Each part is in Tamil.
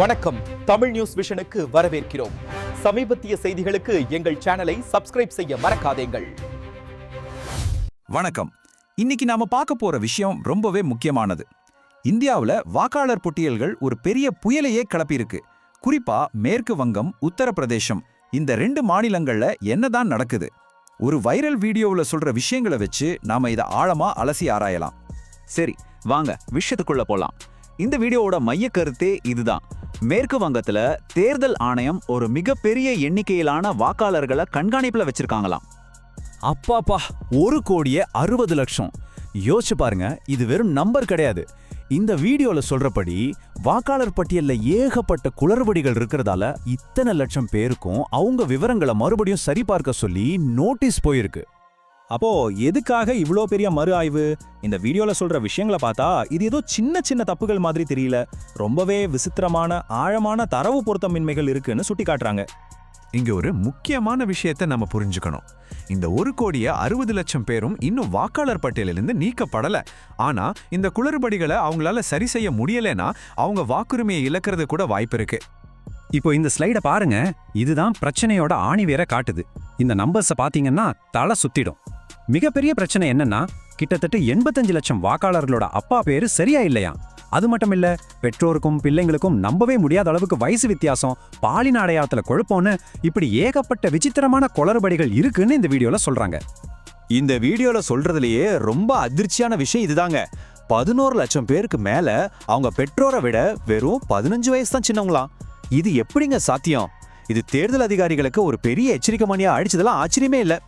வணக்கம். தமிழ் நியூஸ் விஷனுக்கு வரவேற்கிறோம். சமீபத்திய செய்திகளுக்கு எங்கள் சேனலை சப்ஸ்கிரைப் செய்ய மறக்காதீங்கள். வணக்கம். இன்னைக்கு நாம பார்க்க போற விஷயம் ரொம்பவே முக்கியமானது. இந்தியாவுல வாக்காளர் பட்டியல்கள் ஒரு பெரிய புயலையே கிளப்பியிருக்கு. குறிப்பா மேற்கு வங்கம் உத்தரப்பிரதேசம் இந்த ரெண்டு மாநிலங்கள்ல என்னதான் நடக்குது. ஒரு வைரல் வீடியோவில் சொல்ற விஷயங்களை வச்சு நாம இதை ஆழமா அலசி ஆராயலாம். சரி வாங்க விஷயத்துக்குள்ள போலாம். இந்த வீடியோவோட மைய கருத்தே இதுதான். மேற்கு வங்கத்துல தேர்தல் ஆணையம் ஒரு மிகப்பெரிய எண்ணிக்கையிலான வாக்காளர்களை கண்காணிப்புல வச்சிருக்காங்களாம். அப்பாப்பா ஒரு கோடியே அறுபது லட்சம். யோசிச்சு பாருங்க இது வெறும் நம்பர் கிடையாது. இந்த வீடியோல சொல்றபடி வாக்காளர் பட்டியல்ல ஏகப்பட்ட குளறுபடிகள் இருக்கிறதால இத்தனை லட்சம் பேருக்கும் அவங்க விவரங்களை மறுபடியும் சரிபார்க்க சொல்லி நோட்டீஸ் போயிருக்கு. அப்போ எதுக்காக இவ்ளோ பெரிய மறு ஆய்வு? இந்த வீடியோல சொல்ற விஷயங்களை பார்த்தா இது ஏதோ சின்ன சின்ன தப்புகள் மாதிரி தெரியல. ரொம்பவே விசித்திரமான ஆழமான தரவு பொருத்தமின்மைகள் இருக்குன்னு சுட்டி காட்டுறாங்க இங்க ஒரு முக்கியமான விஷயத்தை நம்ம புரிஞ்சுக்கணும். இந்த ஒரு கோடிய அறுபது லட்சம் பேரும் இன்னும் வாக்காளர் பட்டியலிலிருந்து நீக்கப்படல. ஆனா இந்த குளறுபடிகளை அவங்களால சரி செய்ய முடியலனா அவங்க வாக்குரிமையை இழக்கிறது கூட வாய்ப்பு இருக்கு. இப்போ இந்த ஸ்லைடை பாருங்க. இதுதான் பிரச்சனையோட ஆணி வேற காட்டுது. இந்த நம்பர்ஸை பாத்தீங்கன்னா தலை சுத்திடும். மிகப்பெரிய பிரச்சனை என்னன்னா கிட்டத்தட்ட எண்பத்தஞ்சு லட்சம் வாக்காளர்களோட அப்பா பேரு சரியா இல்லையா அது மட்டும் இல்ல பெற்றோருக்கும் பிள்ளைங்களுக்கும் நம்பவே முடியாத அளவுக்கு வயசு வித்தியாசம் பாலின அடையாளத்துல குழப்பம்னு இப்படி ஏகப்பட்ட விசித்திரமான குளறுபடிகள் இருக்குன்னு இந்த வீடியோல சொல்றாங்க. இந்த வீடியோல சொல்றதுலயே ரொம்ப அதிர்ச்சியான விஷயம் இதுதாங்க. பதினோரு லட்சம் பேருக்கு மேல அவங்க பெற்றோரை விட வெறும் பதினஞ்சு வயசு தான் சின்னவங்களாம். இது எப்படிங்க சாத்தியம்? இது தேர்தல் அதிகாரிகளுக்கு ஒரு பெரிய எச்சரிக்கை மணியா அடிச்சதெல்லாம் ஆச்சரியமே இல்லை.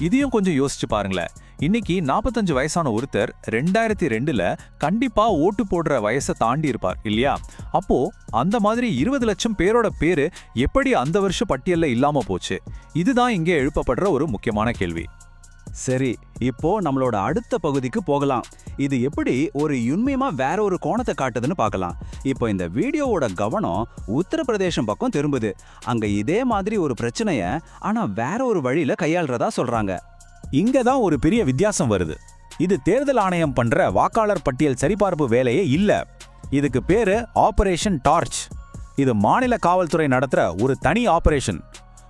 இதையும் கொஞ்சம் யோசிச்சு பாருங்களேன். இன்னைக்கு நாற்பத்தஞ்சு வயசான ஒருத்தர் ரெண்டாயிரத்தி ரெண்டுல கண்டிப்பா ஓட்டு போடுற வயசை தாண்டி இருப்பார் இல்லையா? அப்போ அந்த மாதிரி இருபது லட்சம் பேரோட பேரு எப்படி அந்த வருஷ பட்டியல்ல இல்லாம போச்சு? இதுதான் இங்கே எழுப்பப்படுற ஒரு முக்கியமான கேள்வி. சரி இப்போ நம்மளோட அடுத்த பகுதிக்கு போகலாம். இது எப்படி ஒரு யுண்மையமா வேற ஒரு கோணத்தை காட்டுதுன்னு பார்க்கலாம். இப்போ இந்த வீடியோவோட கவனம் உத்தரப்பிரதேசம் பக்கம் திரும்புது. அங்க இதே மாதிரி ஒரு பிரச்சனைய ஆனா வேற ஒரு வழியில கையாளுறதா சொல்றாங்க. இங்க தான் ஒரு பெரிய வித்தியாசம் வருது. இது தேர்தல் ஆணையம் பண்ற வாக்காளர் பட்டியல் சரிபார்ப்பு வேலையே இல்ல. இதுக்கு பேரு ஆபரேஷன் டார்ச் இது மாநில காவல்துறை நடத்துற ஒரு தனி ஆபரேஷன்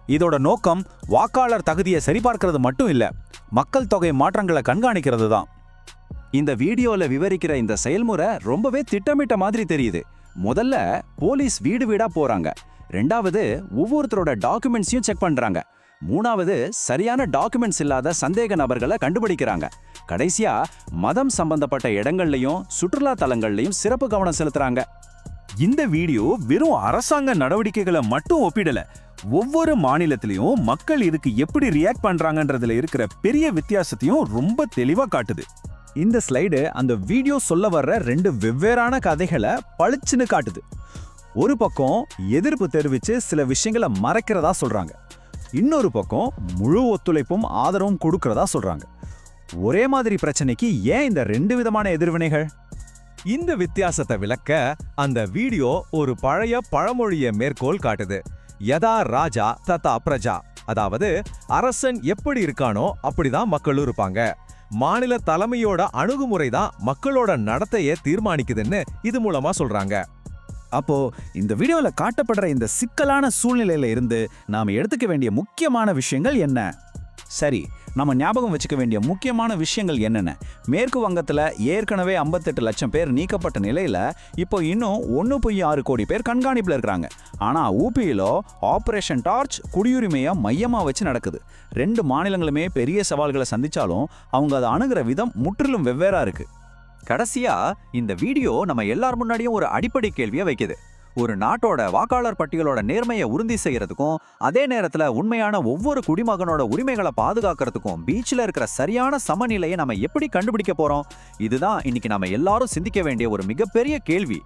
இதோட நோக்கம் வாக்காளர் தகுதியை சரிபார்க்கிறது மட்டும் இல்லை மக்கள் தொகை மாற்றங்களை கண்காணிக்கிறது தான் இந்த வீடியோவில் விவரிக்கிற இந்த செயல்முறை ரொம்பவே திட்டமிட்ட மாதிரி தெரியுது. முதல்ல போலீஸ் வீடு வீடாக போகிறாங்க ரெண்டாவது ஒவ்வொருத்தரோட டாக்குமெண்ட்ஸையும் செக் பண்ணுறாங்க மூணாவது சரியான டாக்குமெண்ட்ஸ் இல்லாத சந்தேக நபர்களை கண்டுபிடிக்கிறாங்க. கடைசியா மதம் சம்பந்தப்பட்ட இடங்கள்லையும் சுற்றுலா தலங்கள்லையும் சிறப்பு கவனம் செலுத்துறாங்க. இந்த வீடியோ வெறும் அரசாங்க நடவடிக்கைகளை மட்டும் ஒப்பிடல ஒவ்வொரு மாநிலத்திலையும் மக்கள் இதுக்கு எப்படி ரியாக்ட் பண்றாங்கன்றதுல இருக்கிற பெரிய வித்தியாசத்தையும் ரொம்ப தெளிவா காட்டுது. இந்த ஸ்லைடு அந்த வீடியோ சொல்ல வர்ற ரெண்டு வெவ்வேறான கதைகளை பளிச்சுன்னு காட்டுது. ஒரு பக்கம் எதிர்ப்பு தெரிவிச்சு சில விஷயங்களை மறைக்கிறதா சொல்றாங்க. இன்னொரு பக்கம் முழு ஒத்துழைப்பும் ஆதரவும் கொடுக்கறதா சொல்றாங்க. ஒரே மாதிரி பிரச்சனைக்கு ஏன் இந்த ரெண்டு விதமான எதிர்வினைகள்? இந்த வித்தியாசத்தை விளக்க அந்த வீடியோ ஒரு பழைய பழமொழிய மேற்கோள் காட்டுது. யதா ராஜா ததா பிரஜா. அதாவது அரசன் எப்படி இருக்கானோ அப்படிதான் மக்களும் இருப்பாங்க. மாநில தலைமையோட அணுகுமுறை தான் மக்களோட நடத்தையை தீர்மானிக்குதுன்னு இது மூலமா சொல்றாங்க. அப்போ இந்த வீடியோல காட்டப்படுற இந்த சிக்கலான சூழ்நிலையில இருந்து நாம எடுத்துக்க வேண்டிய முக்கியமான விஷயங்கள் என்ன? சரி நம்ம ஞாபகம் வச்சுக்க வேண்டிய முக்கியமான விஷயங்கள் என்னென்ன? மேற்கு வங்கத்தில் ஏற்கனவே 58 லட்சம் பேர் நீக்கப்பட்ட நிலையில் இப்போ இன்னும் ஒன்று புள்ளி ஆறு கோடி பேர் கண்காணிப்பில் இருக்கிறாங்க ஆனால் ஊபியிலோ ஆப்ரேஷன் டார்ச் குடியுரிமையை மையமாக வச்சு நடக்குது. ரெண்டு மாநிலங்களுமே பெரிய சவால்களை சந்தித்தாலும் அவங்க அதை அணுகிற விதம் முற்றிலும் வெவ்வேறாக இருக்குது கடைசியாக இந்த வீடியோ நம்ம எல்லார் முன்னாடியும் ஒரு அடிப்படை கேள்வியை வைக்குது. ஒரு நாட்டோட வாக்காளர் பட்டியலோட நேர்மையை உறுதி செய்யறதுக்கும் அதே நேரத்துல உண்மையான ஒவ்வொரு குடிமகனோட உரிமைகளை பாதுகாக்கிறதுக்கும் பீச்ல இருக்கிற சரியான சமநிலையை நம்ம எப்படி கண்டுபிடிக்க போறோம்? இதுதான் இன்னைக்கு நம்ம எல்லாரும் சிந்திக்க வேண்டிய ஒரு மிகப்பெரிய கேள்வி.